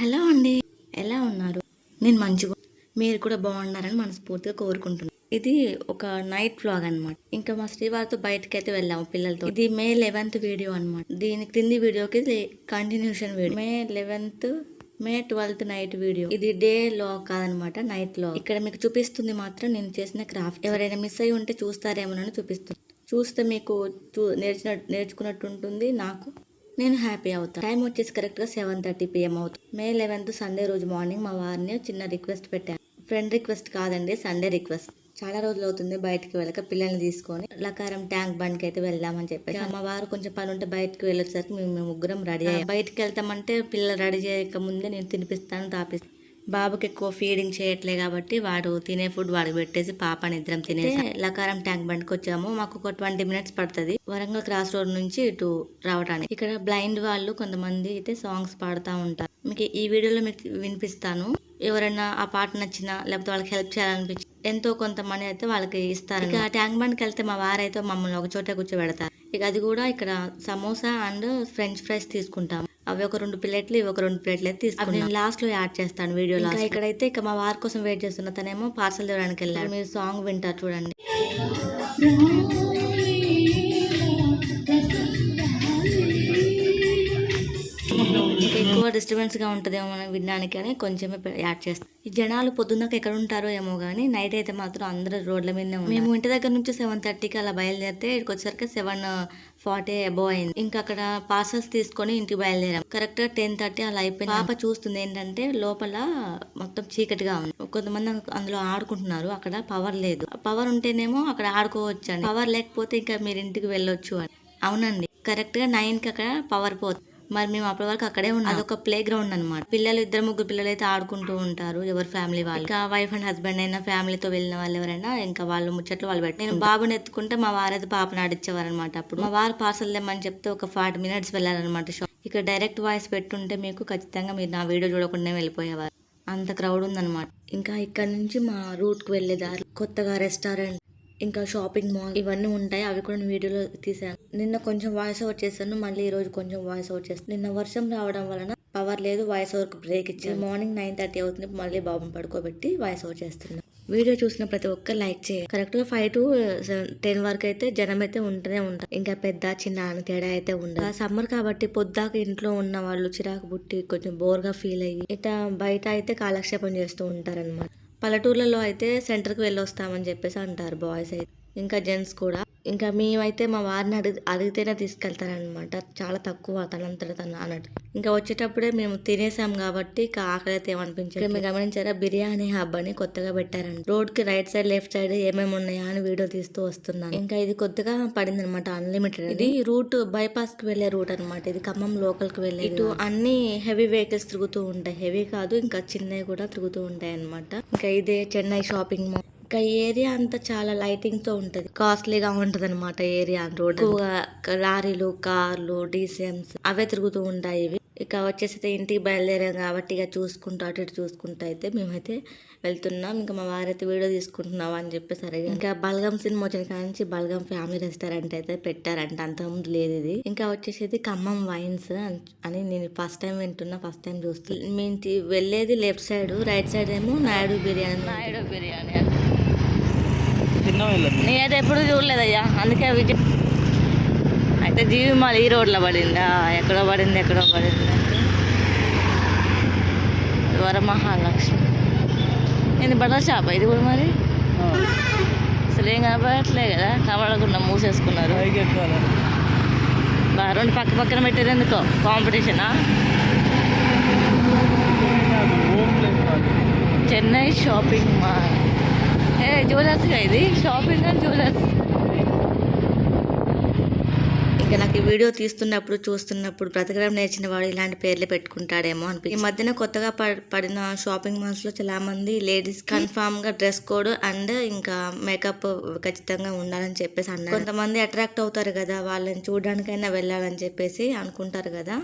Hello అండి. ఎలా ఉన్నారు? నేను మంచిగా మీరు కూడా బాగున్నారని మనస్ఫూర్తిగా కోరుకుంటున్నాను ఇది ఒక నైట్ వ్లాగ్ అన్నమాట. ఇంకా మా శ్రీవారితో బయటకి అయితే వెళ్ళాము పిల్లలతో. ఇది మే లెవెన్త్ వీడియో అన్నమాట. దీని క్రింది వీడియోకి continuation video. May eleventh May twelfth night video. ఇది డే లో కాదనమాట నైట్లో ఇక్కడ మీకు చూపిస్తుంది మాత్రం నేను చేసిన క్రాఫ్ట్. ఎవరైనా మిస్ అయి ఉంటే చూస్తారేమోనని చూపిస్తుంది. చూస్తే మీకు చూ- నేర్చిన నేర్చుకున్నట్టు ఉంటుంది నాకు. నేను హ్యాపీ అవుతాను టైం వచ్చేసి కరెక్ట్గా సెవెన్ థర్టీ పిఎం అవుతుంది మే లెవెన్త్ సండే రోజు మార్నింగ్ మా వారిని చిన్న రిక్వెస్ట్ పెట్టాను ఫ్రెండ్ రిక్వెస్ట్ కాదండి సండే రిక్వెస్ట్. చాలా రోజులు అవుతుంది బయటకి వెళ్ళక పిల్లల్ని తీసుకొని లకారం ట్యాంక్ బండ్కి అయితే వెళ్దామని చెప్పేసి మా వారు కొంచెం పని ఉంటే బయటకు వెళ్ళేసరికి మేము ముగ్గురం రెడీ అయ్యాం. బయటికి వెళ్తామంటే పిల్లలు రెడీ చేయక ముందే నేను తినిపిస్తాను తాపిస్తాను బాబుకి ఎక్కువ ఫీడింగ్ చేయట్లే కాబట్టి వాడు తినే ఫుడ్ వాడికి పెట్టేసి పాప నిద్రం తినేసి లకారం ట్యాంక్ బండ్కి వచ్చాము. మాకు ఒక ట్వంటీ మినిట్స్ పడుతుంది. వరంగల్ క్రాస్ రోడ్ నుంచి ఇటు రావడానికి ఇక్కడ బ్లైండ్ వాళ్ళు కొంతమంది అయితే సాంగ్స్ పాడుతూ ఉంటారు. మీకు ఈ వీడియోలో మీకు వినిపిస్తాను. ఎవరైనా ఆ పాట నచ్చినా లేకపోతే వాళ్ళకి హెల్ప్ చేయాలనిపించి ఎంతో కొంత మనీ అయితే వాళ్ళకి ఇస్తారు. ఇక ట్యాంక్ బండ్కి వెళ్తే మా వారైతే మమ్మల్ని ఒక చోట కూర్చోబెడతారు. ఇక అది కూడా ఇక్కడ సమోసా అండ్ ఫ్రెంచ్ ఫ్రైస్ తీసుకుంటాం అవి ఒక రెండు ప్లేట్లు ఇవి ఒక రెండు ప్లేట్లు అయితే తీసుకుంటాం నేను లాస్ట్లో యాడ్ చేస్తాను వీడియో లాస్ట్ ఇక్కడైతే ఇక మా వారి కోసం వెయిట్ చేస్తున్న తనేమో పార్సల్ తేవడానికి వెళ్ళారు మీరు సాంగ్ వింటారు చూడండి. ఇంకా డిస్టర్బెన్స్గా ఉంటదేమో మనం వినడానికి అని కొంచెమే యాడ్ చేస్తాం. ఈ జనాలు పొద్దున్నక ఎక్కడ ఉంటారో ఏమో కానీ నైట్ అయితే మాత్రం అందరూ రోడ్ల మీదనే ఉన్నారు మేము ఇంటి దగ్గర నుంచి సెవెన్ థర్టీకి అలా బయలుదేరితే ఇక్కడికి వచ్చేసరికి సెవెన్ ఫార్టీ అబోవ్ అయింది. ఇంకా అక్కడ పార్సల్స్ తీసుకొని ఇంటికి బయలుదేరాం. కరెక్ట్గా టెన్ థర్టీ అలా అయిపోయింది. పాప చూస్తుంది ఏంటంటే లోపల మొత్తం చీకటిగా ఉంది. కొంతమంది అందులో ఆడుకుంటున్నారు. అక్కడ పవర్ లేదు. పవర్ ఉంటేనేమో అక్కడ ఆడుకోవచ్చు అండి పవర్ లేకపోతే ఇంకా మీరు ఇంటికి వెళ్ళొచ్చు అని. అవునండి. కరెక్ట్గా నైన్కి అక్కడ పవర్ పోతుంది మరి మేము అప్పటి వరకు అక్కడే ఉన్నాం. అదొక ప్లే గ్రౌండ్ అనమాట పిల్లలు ఇద్దరు ముగ్గురు పిల్లలు అయితే ఆడుకుంటూ ఉంటారు ఎవరి ఫ్యామిలీ వాళ్ళు. ఇంకా వైఫ్ అండ్ హస్బెండ్ అయినా ఫ్యామిలీతో వెళ్ళిన వాళ్ళు ఎవరైనా ఇంకా వాళ్ళు ముచ్చట్లు వాళ్ళు పెట్టి నేను బాబుని ఎత్తుకుంటే మా వారైతే పాపను ఆడిచ్చేవారు అనమాట అప్పుడు. మా వారు పార్సల్ తెమ్మని చెప్తే ఒక ఫార్టీ మినిట్స్ వెళ్ళారనమాట షాప్ ఇక్కడ డైరెక్ట్ వాయిస్ పెట్టుంటే మీకు ఖచ్చితంగా మీరు నా వీడియో చూడకుండా వెళ్ళిపోయేవారు. అంత క్రౌడ్ ఉందన్నమాట. ఇంకా ఇక్కడ నుంచి మా రూట్కు వెళ్ళే దారి కొత్తగా రెస్టారెంట్ ఇంకా షాపింగ్ మాల్ ఇవన్నీ ఉంటాయి. అవి కూడా నేను వీడియోలో తీసాను నిన్న కొంచెం వాయిస్ ఓవర్ చేశాను. మళ్ళీ ఈ రోజు కొంచెం వాయిస్ ఓవర్ చేస్తాను. నిన్న వర్షం రావడం వలన పవర్ లేదు. వాయిస్ ఓవర్ బ్రేక్ ఇచ్చాను. మార్నింగ్ నైన్ థర్టీ అవుతుంది. మళ్ళీ బాబుని పడుకోబెట్టి వాయిస్ ఓవర్ చేస్తున్నాను. వీడియో చూసిన ప్రతి ఒక్కరు లైక్ చేయండి. కరెక్ట్గా ఫైవ్ టు టెన్ వరకు అయితే జనం అయితే ఉంటూనే ఉంటారు. ఇంకా పెద్ద చిన్న అని తేడా అయితే ఉండదు. సమ్మర్ కాబట్టి పొద్దాక ఇంట్లో ఉన్న వాళ్ళు చిరాకు పుట్టి కొంచెం బోర్గా ఫీల్ అయ్యి ఇట్లా బయట అయితే కాలక్షేపం చేస్తూ ఉంటారు పల్లెటూర్లలో అయితే సెంటర్కి వెళ్ళొస్తామని చెప్పేసి అంటారు బాయ్స్ అయితే. ఇంకా జెంట్స్ కూడా. ఇంకా మేమైతే మా వారిని అడిగి అడిగితేనే తీసుకెళ్తారనమాట చాలా తక్కువ తనంతట తను అన్నట్టు. ఇంకా వచ్చేటప్పుడే మేము తినేసాం కాబట్టి ఇక ఆకలి అయితే ఏమనిపించదు మీరు గమనించారా? బిర్యానీ హబ్ అని కొత్తగా పెట్టారండి రోడ్కి రైట్ సైడ్ లెఫ్ట్ సైడ్ ఏమేమి ఉన్నాయా అని వీడియో తీస్తూ వస్తున్నాను. ఇంకా ఇది కొత్తగా పడింది అనమాట అన్లిమిటెడ్ ఇది రూట్ బైపాస్కి వెళ్ళే రూట్ అన్నమాట. ఇది ఖమ్మం లోకల్కి వెళ్ళే ఇటు అన్ని హెవీ వెహికల్స్ తిరుగుతూ ఉంటాయి. హెవీ కాదు ఇంకా చిన్నవి కూడా తిరుగుతూ ఉంటాయి అన్నమాట ఇంకా ఇదే చెన్నై షాపింగ్ మాల్. ఇంకా ఏరియా అంతా చాలా లైటింగ్తో ఉంటది. కాస్ట్లీగా ఉంటది అనమాట ఏరియా రోడ్ లారీలు కార్లు డీసీఎంస్ అవే తిరుగుతూ ఉంటాయి ఇవి. ఇక వచ్చేసి అయితే ఇంటికి బయలుదేరాం కాబట్టి ఇక చూసుకుంటూ అటు ఇటు చూసుకుంటూ అయితే మేమైతే వెళ్తున్నాం. ఇంకా మా వారైతే వీడియో తీసుకుంటున్నాం అని చెప్పి సరే ఇంకా బల్గం సినిమా వచ్చిన కాడ నుంచి బల్గం ఫ్యామిలీ రెస్టారెంట్ అయితే పెట్టారంట. అంతకుముందు లేదు ఇది. ఇంకా వచ్చేసి ఖమ్మం వైన్స్ అని నేను ఫస్ట్ టైం వింటున్నా ఫస్ట్ టైం చూస్తున్నా. మేము వెళ్ళేది లెఫ్ట్ సైడ్ రైట్ సైడ్ ఏమో నాయుడు బిర్యానీ. నాయుడు బిర్యానీ నేనైతే ఎప్పుడు చూడలేదయ్యా అందుకే విజయ్ అయితే జీవి మాల్ ఈ రోడ్లో పడిందా? ఎక్కడో పడింది ఎక్కడో పడింది వరమహాలక్ష్మి. ఇది బట్టల షాప్ ఇది కూడా మరి? అసలు ఏం కనపడట్లే కదా కనబడకుండా మూసేసుకున్నారు. రెండు పక్క పక్కన పెట్టారు ఎందుకో? కాంపిటీషనా? Chennai shopping mall. జ్యువెలర్స్గా ఇది. Shopping and jewellers. ఇంకా నాకు ఈ వీడియో తీస్తున్నప్పుడు చూస్తున్నప్పుడు బ్రతకడం నేర్చిన వాడు ఇలాంటి పేర్లే పెట్టుకుంటాడేమో అనిపి ఈ మధ్యన కొత్తగా ప- పడిన షాపింగ్ మాల్స్లో లేడీస్ కన్ఫామ్గా డ్రెస్ కోడ్ అండ్ ఇంకా మేకప్ ఖచ్చితంగా ఉండాలని చెప్పేసి అన్నారు. కొంతమంది అట్రాక్ట్ అవుతారు కదా వాళ్ళని చూడడానికైనా వెళ్ళాలని చెప్పేసి అనుకుంటారు కదా.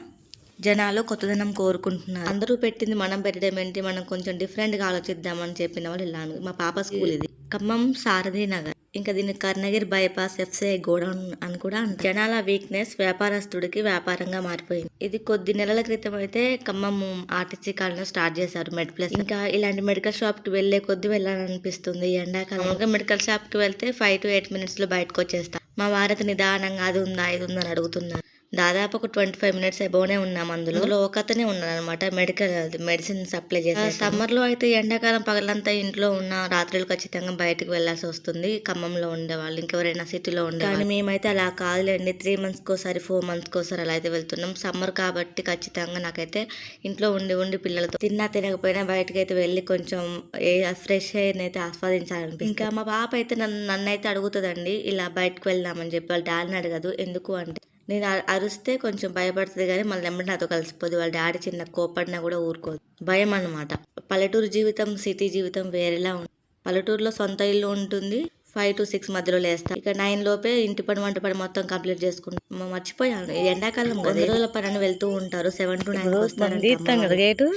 జనాలు కొత్తదనం కోరుకుంటున్నారు. అందరూ పెట్టింది మనం పెట్టడం ఏంటి? మనం కొంచెం డిఫరెంట్గా ఆలోచిద్దామని చెప్పిన వాళ్ళు ఇలా మా పాప స్కూల్ ఇది. ఖమ్మం సారథి నగర్. ఇంకా దీన్ని కర్ణగిరి బైపాస్ ఎఫ్సే గోడౌన్ అని కూడా అంటారు. జనాల వీక్నెస్ వ్యాపారస్తుడికి వ్యాపారంగా మారిపోయింది. ఇది కొద్ది నెలల క్రితం అయితే ఖమ్మం ఆర్టీసీ కాలంలో స్టార్ట్ చేశారు మెడ్ ప్లస్. ఇంకా ఇలాంటి మెడికల్ షాప్కి వెళ్ళే కొద్ది వెళ్ళాలనిపిస్తుంది. ఈ మెడికల్ షాప్కి వెళ్తే ఫైవ్ టు ఎయిట్ మినిట్స్లో బయటకు వచ్చేస్తాం. మా వారతి నిదానంగా అది ఉందా ఇది ఉందని అడుగుతున్నారు. దాదాపు ఒక ట్వంటీ ఫైవ్ మినిట్స్ అబోనే ఉన్నాం అందులో. ఒకతనే ఉన్నాను అనమాట మెడికల్ మెడిసిన్ సప్లై చేసే సమ్మర్లో అయితే ఎండాకాలం పగలంతా ఇంట్లో ఉన్న రాత్రులు ఖచ్చితంగా బయటకు వెళ్ళాల్సి వస్తుంది ఖమ్మంలో ఉండే వాళ్ళు ఇంకెవరైనా సిటీలో ఉండే కానీ మేమైతే అలా కాదులేండి త్రీ మంత్స్ కోసారి ఫోర్ మంత్స్ కోసారి అలా అయితే వెళ్తున్నాం. సమ్మర్ కాబట్టి ఖచ్చితంగా నాకైతే ఇంట్లో ఉండి ఉండి పిల్లలతో తిన్నా తినకపోయినా బయటకు అయితే వెళ్ళి కొంచెం ఏ ఫ్రెష్ ఎయిర్ అయితే ఆస్వాదించాలనిపిస్తుంది. ఇంకా మా పాప అయితే నన్ను నన్ను అయితే అడుగుతుందండి ఇలా బయటకు వెళ్దామని చెప్పి వాళ్ళ డాడీని అడగదు ఎందుకు అంటే నేను అరిస్తే కొంచెం భయపడుతుంది కానీ మళ్ళీ నెమ్మది నాతో కలిసిపోదు. వాళ్ళ డాడీ చిన్న కోపడినా కూడా ఊరుకోదు. భయం అన్నమాట. పల్లెటూరు జీవితం సిటీ జీవితం వేరేలా ఉంటుంది పల్లెటూరులో సొంత ఇల్లు ఉంటుంది. ఫైవ్ టు సిక్స్ మధ్యలో లేస్తా. ఇక నైన్ లోపే ఇంటి పని వంట పని మొత్తం కంప్లీట్ చేసుకుంటాం. మర్చిపోయాను. ఎండాకాలం వంద రోజుల పని వెళ్తూ ఉంటారు. సెవెన్ టు నైన్ మనం తీస్తాం కదా గేటు.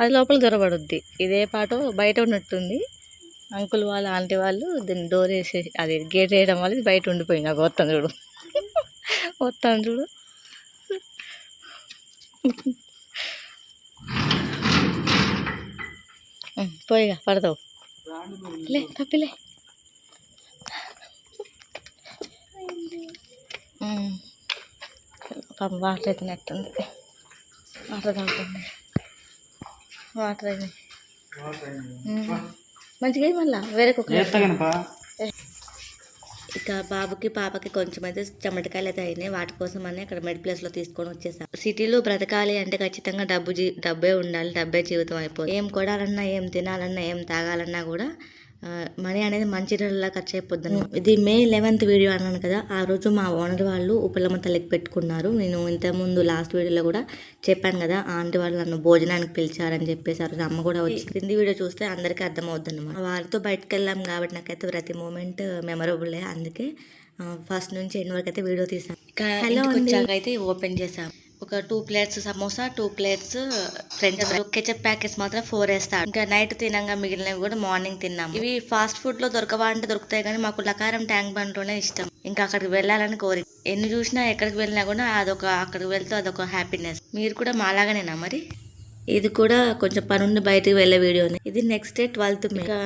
అది లోపల దొరబడుద్ది. ఇదే పాట బయట ఉన్నట్టుంది. అంకుల్ వాళ్ళు ఆంటీ వాళ్ళు దీన్ని డోర్ వేసి అది గేట్ వేయడం వల్ల బయట ఉండిపోయింది. నాకు వస్తాను చూడు. వస్తాను చూడు. పోయిగా పడతావు. లే తప్పిలే. పాపం వాటర్ అయితే నెట్టుంది వాటర్ తాగుతుంది. వాటర్ ఉం. మంచిగా మళ్ళా వేరే కుక్క ఇంకా బాబుకి పాపకి కొంచెం అయితే చెమటకాయలు అయితే అయినాయి. వాటి కోసం అని అక్కడ మెడ్ ప్లేస్లో తీసుకొని వచ్చేసాం. సిటీలో బ్రతకాలి అంటే ఖచ్చితంగా డబ్బు జీ డబ్బే ఉండాలి. డబ్బే జీవితం అయిపోతుంది. ఏం కొడాలన్నా ఏం తినాలన్నా ఏం తాగాలన్నా కూడా మనీ అనేది మంచి రోజుల్లో ఖర్చు అయిపోద్ది ఇది మే లెవెన్త్ వీడియో అన్నాను కదా ఆ రోజు మా ఓనర్ వాళ్ళు ఉప్పలమ్మ తల్లికి పెట్టుకున్నారు. నేను ఇంతకుముందు లాస్ట్ వీడియోలో కూడా చెప్పాను కదా ఆంటీ వాళ్ళు నన్ను భోజనానికి పిలిచారని చెప్పేసి ఆ రోజు అమ్మ కూడా వచ్చి క్రింది వీడియో చూస్తే అందరికీ అర్థమవుద్ది అనమాట వారితో బయటకు వెళ్ళాం కాబట్టి నాకైతే ప్రతి మూమెంట్ మెమరబుల్ అందుకే ఫస్ట్ నుంచి ఎన్ని వరకు అయితే వీడియో తీసాం హలో అయితే ఓపెన్ చేసాం ఒక two plates samosa two plates French ketchup packets మాత్రం ఫోర్ వేస్తాడు. ఇంకా నైట్ తినంగా మిగిలినవి కూడా మార్నింగ్ తిన్నాం ఇవి ఫాస్ట్ ఫుడ్లో దొరకవా అంటే దొరుకుతాయి కానీ మాకు లకారం ట్యాంక్ బండ్లోనే ఇష్టం. ఇంకా అక్కడికి వెళ్ళాలని కోరిక. ఎన్ని చూసినా ఎక్కడికి వెళ్ళినా కూడా అదొక అక్కడికి వెళ్తే అదొక హ్యాపీనెస్ మీరు కూడా మాలాగానేనా మరి? ఇది కూడా కొంచెం పనుండి బయటికి వెళ్ళే వీడియోనే ఇది నెక్స్ట్ డే ట్వెల్త్ ఇంకా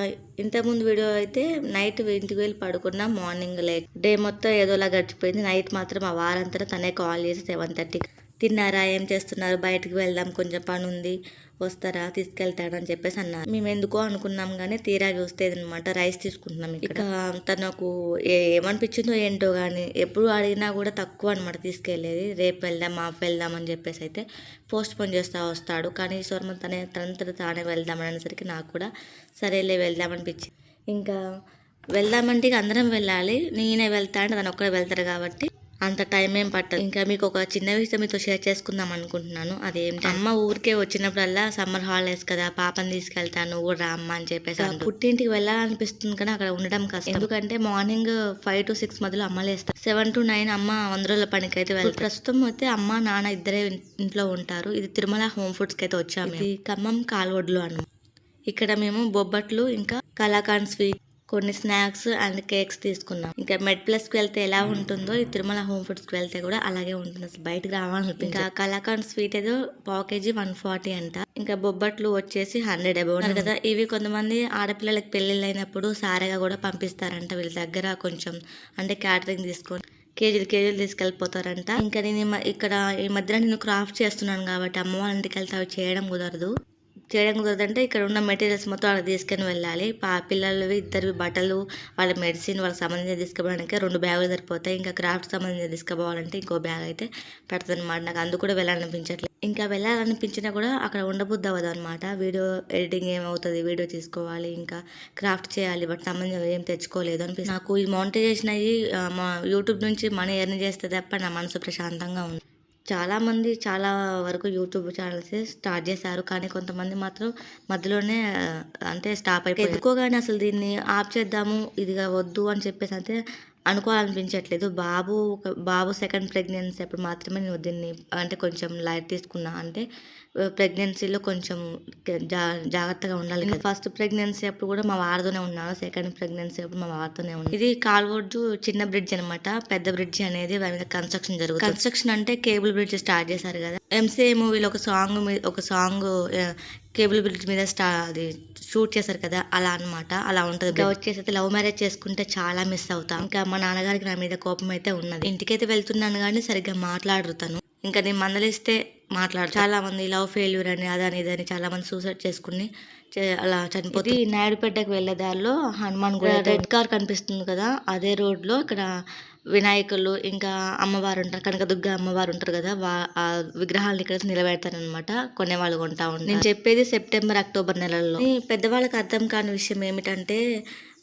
ఇంతకుముందు వీడియో అయితే నైట్ ఇంటికి వెళ్ళి పడుకున్నా మార్నింగ్ లేక్ డే మొత్తం ఏదోలా గడిచిపోయింది. నైట్ మాత్రం ఆ వారంతా తనే కాల్ చేసి సెవెన్ థర్టీకి తిన్నారా? ఏం చేస్తున్నారు? బయటికి వెళ్దాం కొంచెం పని ఉంది వస్తారా? తీసుకెళ్తాడు? అని చెప్పేసి అన్నారు. మేము ఎందుకో అనుకున్నాం కానీ తీరా చూస్తే అనమాట రైస్ తీసుకుంటున్నాం ఇక తనకు ఏ- ఏమనిపించిందో ఏంటో కానీ ఎప్పుడు అడిగినా కూడా తక్కువ అనమాట తీసుకెళ్ళేది. రేపు వెళ్దాం మాపు వెళ్దాం అని చెప్పేసి అయితే పోస్ట్ పోన్ చేస్తూ వస్తాడు. కానీ ఈశ్వరం తనే తనంతట తానే వెళ్దాం అనేసరికి నాకు కూడా సరేలే వెళ్దాం అనిపించింది. ఇంకా వెళ్దామంటే ఇక అందరం వెళ్ళాలి. నేనే వెళ్తా అంటే తను ఒక్కడే వెళ్తారు కాబట్టి అంత టైం ఏం పట్టదు. ఇంకా మీకు ఒక చిన్న విషయం మీతో షేర్ చేసుకుందాం అనుకుంటున్నాను. అదేంటి? అమ్మ ఊరికే వచ్చినప్పుడల్లా సమ్మర్ హాలిడేస్ కదా పాపని తీసుకెళ్తాను నువ్వు రా అమ్మ అని చెప్పేసి పుట్టింటికి వెళ్ళాలనిపిస్తుంది కానీ అక్కడ ఉండడం కష్టం. ఎందుకంటే మార్నింగ్ ఫైవ్ టు సిక్స్ మధ్యలో అమ్మ లేస్తారు సెవెన్ టు నైన్ అమ్మ వంద రోజుల పనికి అయితే వెళ్తారు ప్రస్తుతం అయితే అమ్మ నాన్న ఇద్దరే ఇంట్లో ఉంటారు. ఇది తిరుమల హోమ్ ఫుడ్స్కి అయితే వచ్చాము ఇది ఖమ్మం కాల్వడ్లు అన్నమాట. ఇక్కడ మేము బొబ్బట్లు ఇంకా కలాకాండ్ స్వీట్ కొన్ని స్నాక్స్ అండ్ కేక్స్ తీసుకున్నాం. ఇంకా మెడ్ ప్లస్కి వెళ్తే ఎలా ఉంటుందో ఈ తిరుమల హోమ్ ఫుడ్స్కి వెళ్తే కూడా అలాగే ఉంటుంది. అసలు బయటకు రావాలనిపించింది ఇంకా కలాకాండ్ స్వీట్ ఏదో పావు కేజీ వన్ ఫార్టీ అంట. ఇంకా బొబ్బట్లు వచ్చేసి హండ్రెడ్ అబౌవ్ కదా. ఇవి కొంతమంది ఆడపిల్లలకి పెళ్ళిళ్ళు అయినప్పుడు సారెగా కూడా పంపిస్తారంట. వీళ్ళ దగ్గర కొంచెం అంటే క్యాటరింగ్ తీసుకొని కేజీలు కేజీలు తీసుకెళ్ళిపోతారంట. ఇంకా నేను ఇక్కడ ఈ మధ్యన నేను క్రాఫ్ట్ చేస్తున్నాను కాబట్టి అమ్మ వాళ్ళ ఇంటికి వెళ్తే అవి చేయడం కుదరదు. చేయడం కుదరదంటే ఇక్కడ ఉన్న మెటీరియల్స్ మొత్తం అక్కడ తీసుకొని వెళ్ళాలి. పా పిల్లలవి ఇద్దరివి బట్టలు వాళ్ళ మెడిసిన్ వాళ్ళకి సంబంధించి తీసుకుపోవడానికి రెండు బ్యాగులు సరిపోతాయి. ఇంకా క్రాఫ్ట్ సంబంధించి తీసుకుపోవాలంటే ఇంకో బ్యాగ్ అయితే పెడతాను నాకు అందుకు కూడా వెళ్ళాలనిపించట్లేదు. ఇంకా వెళ్ళాలనిపించినా కూడా అక్కడ ఉండబుద్ధి అవ్వదు అనమాట వీడియో ఎడిటింగ్ ఏమవుతుంది? వీడియో తీసుకోవాలి. ఇంకా క్రాఫ్ట్ చేయాలి. బట్ సంబంధం ఏం తెచ్చుకోలేదు అనిపిస్తుంది. నాకు ఈ మౌంటైజేషన్ అయ్యి మా యూట్యూబ్ నుంచి మనీ ఎర్న్ చేస్తే తప్ప నా మనసు ప్రశాంతంగా ఉంది. చాలా మంది చాలా వరకు యూట్యూబ్ ఛానల్స్ స్టార్ట్ చేశారు. కానీ కొంతమంది మాత్రం మధ్యలోనే అంటే స్టాప్ అయిపోయి ఎక్కువగానే అసలు దీన్ని ఆప్ చేద్దాము ఇదిగా వద్దు అని చెప్పేసి అయితే అనుకోవాలనిపించట్లేదు. బాబు ఒక బాబు సెకండ్ ప్రెగ్నెన్సీ అప్పుడు మాత్రమే నేను దీన్ని అంటే కొంచెం లైట్ తీసుకున్నా అంటే ప్రెగ్నెన్సీలో కొంచెం జా జాగ్రత్తగా ఉండాలి ఫస్ట్ ప్రెగ్నెన్సీ అప్పుడు కూడా మా వారితోనే ఉన్నాను సెకండ్ ప్రెగ్నెన్సీ అప్పుడు మా వారితోనే ఉన్నాను ఇది కాల్వోడ్జు చిన్న బ్రిడ్జ్ అనమాట పెద్ద బ్రిడ్జ్ అనేది దాని మీద కన్స్ట్రక్షన్ జరుగుతుంది. కన్స్ట్రక్షన్ అంటే కేబుల్ బ్రిడ్జ్ స్టార్ట్ చేశారు కదా. ఎంసీఏ మూవీలో ఒక సాంగ్ ఒక సాంగ్ కేబుల్ బ్రిడ్జ్ మీద స్టా అది షూట్ చేశారు కదా అలా అన్నమాట. అలా ఉంటుంది ఇంకా వచ్చేసి అయితే లవ్ మ్యారేజ్ చేసుకుంటే చాలా మిస్ అవుతాం. ఇంకా మా నాన్నగారికి నా మీద కోపం అయితే ఉన్నది. ఇంటికైతే వెళ్తున్నాను కానీ సరిగ్గా మాట్లాడుతాను ఇంకా నేను మందలిస్తే మాట్లాడు చాలా మంది లవ్ ఫెయిల్యూర్ అని అదని ఇదని చాలా మంది సూసైడ్ చేసుకుని అలా చనిపోతే నాయుడుపేటకు వెళ్ళే దారిలో హనుమాన్ గుడి రెడ్ కార్ కనిపిస్తుంది కదా అదే రోడ్లో ఇక్కడ వినాయకులు ఇంకా అమ్మవారు ఉంటారు కనకదుర్గ అమ్మవారు ఉంటారు కదా వా ఆ విగ్రహాలను ఇక్కడ నిలబెడతారనమాట కొనేవాళ్ళు కొంటా ఉంటారు. నేను చెప్పేది సెప్టెంబర్ అక్టోబర్ నెలల్లో. పెద్దవాళ్ళకి అర్థం కాని విషయం ఏమిటంటే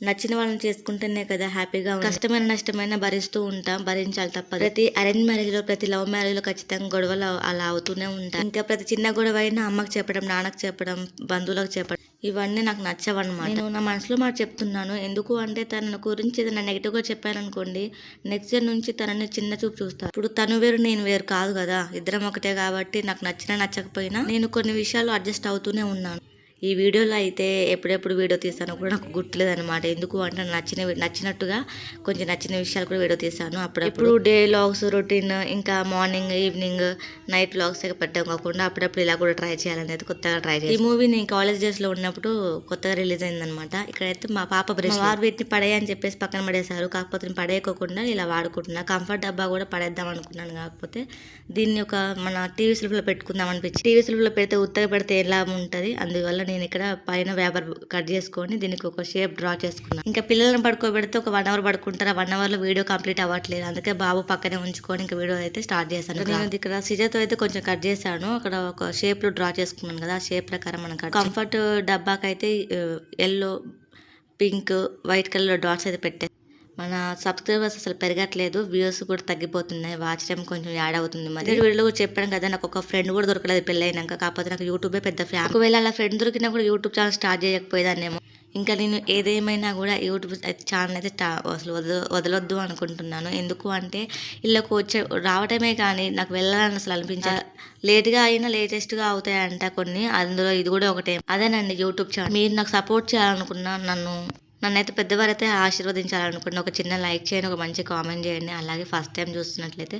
నచ్చిన వాళ్ళని చేసుకుంటేనే కదా హ్యాపీగా. కష్టమైన నష్టమైన భరిస్తూ ఉంటాం భరించాలి తప్పదు. ప్రతి అరేంజ్ మ్యారేజ్లో ప్రతి లవ్ మ్యారేజ్లో ఖచ్చితంగా గొడవలు అలా అవుతూనే ఉంటాయి. ఇంకా ప్రతి చిన్న గొడవ అయినా అమ్మకి చెప్పడం నాన్నకి చెప్పడం బంధువులకు చెప్పడం ఇవన్నీ నాకు నచ్చవన్నమాట. నేను నా మనసులో మాట చెప్తున్నాను. ఎందుకు అంటే తన గురించి ఏదైనా నెగిటివ్గా చెప్పాను అనుకోండి నెక్స్ట్ ఇయర్ నుంచి తనని చిన్న చూపు చూస్తాను ఇప్పుడు తను వేరు నేను వేరు కాదు కదా. ఇద్దరం ఒకటే కాబట్టి నాకు నచ్చినా నచ్చకపోయినా నేను కొన్ని విషయాలు అడ్జస్ట్ అవుతూనే ఉన్నాను. ఈ వీడియోలో అయితే ఎప్పుడెప్పుడు వీడియో తీస్తానో కూడా నాకు గుర్తులేదు అనమాట ఎందుకు అంటే నచ్చిన నచ్చినట్టుగా కొంచెం నచ్చిన విషయాలు కూడా వీడియో తీస్తాను అప్పుడప్పుడు. డే లాగ్స్ రొటీన్ ఇంకా మార్నింగ్ ఈవినింగ్ నైట్ లాగ్స్ పెట్టడం కాకుండా అప్పుడప్పుడు ఇలా కూడా ట్రై చేయాలనేది కొత్తగా ట్రై చేయాలి ఈ మూవీ నేను కాలేజ్ డేస్లో ఉన్నప్పుడు కొత్తగా రిలీజ్ అయిందనమాట ఇక్కడైతే మా పాప బ్రష్ వారు వీటిని పడేయని చెప్పేసి పక్కన పడేశారు. కాకపోతే నేను పడేయకోకుండా ఇలా వాడుకుంటున్నా. కంఫర్ట్ డబ్బా కూడా పడేద్దాం అనుకున్నాను. కాకపోతే దీన్ని ఒక మన టీవీ స్లిప్లో పెట్టుకుందాం అనిపించి టీవీ స్లిప్లో పెడితే ఉత్తగా పెడితే ఎలా ఉంటుంది? అందువల్ల నేను ఇక్కడ పైన వేపర్ కట్ చేసుకొని దీనికి ఒక షేప్ డ్రా చేసుకున్నాను ఇంకా పిల్లల్ని పడుకోబెడితే ఒక వన్ అవర్ పడుకుంటారు. వన్ అవర్లో వీడియో కంప్లీట్ అవ్వట్లేదు. అందుకే బాబు పక్కనే ఉంచుకొని ఇంకా వీడియో అయితే స్టార్ట్ చేశాను. నేను ఇక్కడ సిజర్తో అయితే కొంచెం కట్ చేశాను. అక్కడ ఒక షేప్లో డ్రా చేసుకున్నాను కదా ఆ షేప్ ప్రకారం మనం comfort డబ్బాకైతే yellow pink white colour dots అయితే పెట్టే మన సబ్స్క్రైబర్స్ అసలు పెరగట్లేదు వ్యూస్ కూడా తగ్గిపోతున్నాయి. వాచ్ టైం కొంచెం యాడ్ అవుతుంది మరి. వీడియోలో కూడా చెప్పాను కదా నాకు ఒక ఫ్రెండ్ కూడా దొరకలేదు పెళ్ళైనాక. కాకపోతే నాకు యూట్యూబే పెద్ద ఫ్యాన్. ఒకవేళ అలా ఫ్రెండ్ దొరికినా కూడా యూట్యూబ్ ఛానల్ స్టార్ట్ చేయకపోయేదాన్నేమో. ఇంకా నేను ఏదేమైనా కూడా యూట్యూబ్ ఛానల్ అయితే అసలు వద వదలొద్దు అనుకుంటున్నాను. ఎందుకు అంటే ఇళ్ళకు వచ్చే రావటమే కానీ నాకు వెళ్ళాలని అసలు అనిపించా లేట్గా అయినా లేటెస్ట్గా అవుతాయంట కొన్ని. అందులో ఇది కూడా ఒకటే. అదేనండి యూట్యూబ్ ఛానల్. మీరు నాకు సపోర్ట్ చేయాలనుకున్నా నన్ను నన్నైతే పెద్దవారైతే ఆశీర్వదించాలనుకోండి ఒక చిన్న లైక్ చేయండి ఒక మంచి కామెంట్ చేయండి. అలాగే ఫస్ట్ టైం చూస్తున్నట్లయితే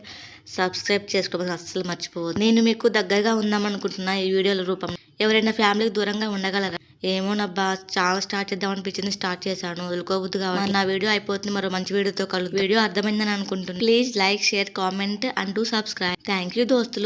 సబ్స్క్రైబ్ చేసుకోవడం అస్సలు మర్చిపోవద్దు. నేను మీకు దగ్గరగా ఉందామనుకుంటున్నా ఈ వీడియోల రూపం. ఎవరైనా ఫ్యామిలీకి దూరంగా ఉండగలరా? ఏమో నబ్బా చాలా స్టార్ట్ చేద్దాం అనిపించింది స్టార్ట్ చేశాను. వదులుకోబుద్దు కావాలి నా వీడియో అయిపోతుంది మరో మంచి వీడియోతో కలు వీడియో అర్థమైందని అనుకుంటున్నాను please like share comment and to subscribe. Thank you దోస్తులు.